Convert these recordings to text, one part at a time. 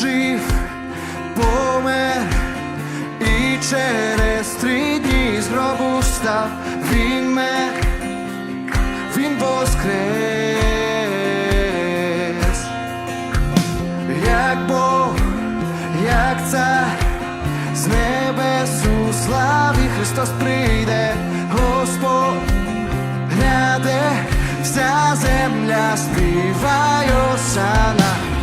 жив, помер. І через три дні з гробу став він мер, він воскрес, як Бог, як цар, з небес у славі Христос прийде, Господь гляде, вся земля співає осана.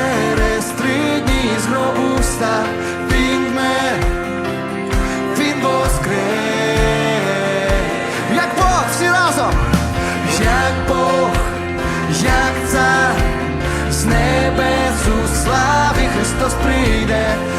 через три дні з гробу встав. Він мер, він воскрес, як Бог всі разом, як Бог, як цар, з небесу слави Христос прийде.